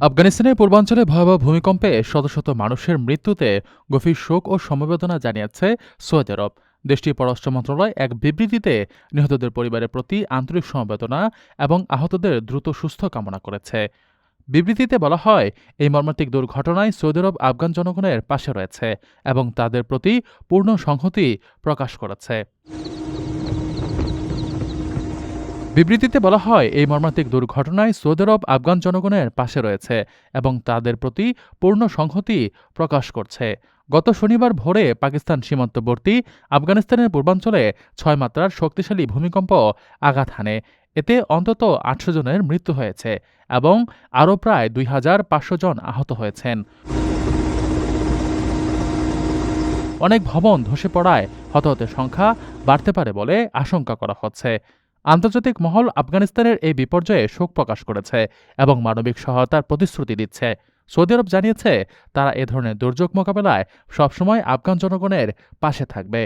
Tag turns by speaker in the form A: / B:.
A: আফগানিস্তানের পূর্বাঞ্চলে ভয়াবহ ভূমিকম্পে শত শত মানুষের মৃত্যুতে গভীর শোক ও সমবেদনা জানিয়েছে সৌদি আরব। দেশটির পররাষ্ট্র মন্ত্রণালয় এক বিবৃতিতে নিহতদের পরিবারের প্রতি আন্তরিক সমবেদনা এবং আহতদের দ্রুত সুস্থ কামনা করেছে। বিবৃতিতে বলা হয়, এই মর্মান্তিক দুর্ঘটনায় সৌদি আরব আফগান জনগণের পাশে রয়েছে এবং তাদের প্রতি পূর্ণ সংহতি প্রকাশ করেছে। বিবৃতিতে বলা হয়, এই মর্মান্তিক দুর্ঘটনায় সৌদি আরব, আফগান জনগণের পাশে রয়েছে এবং তাদের প্রতি পূর্ণ সংহতি প্রকাশ করছে। গত শনিবার ভোরে পাকিস্তান সীমান্তবর্তী আফগানিস্তানের পূর্বাঞ্চলে ছয় মাত্রার শক্তিশালী ভূমিকম্প আঘাত হানে। এতে অন্তত আটশো জনের মৃত্যু হয়েছে এবং আরও প্রায় দুই হাজার পাঁচশো জন আহত হয়েছেন। অনেক ভবন ধসে পড়ায় হতাহতের সংখ্যা বাড়তে পারে বলে আশঙ্কা করা হচ্ছে। আন্তর্জাতিক মহল আফগানিস্তানের এই বিপর্যয়ে শোক প্রকাশ করেছে এবং মানবিক সহায়তার প্রতিশ্রুতি দিচ্ছে। সৌদি আরব জানিয়েছে, তারা এ ধরনের দুর্যোগ মোকাবেলায় সবসময় আফগান জনগণের পাশে থাকবে।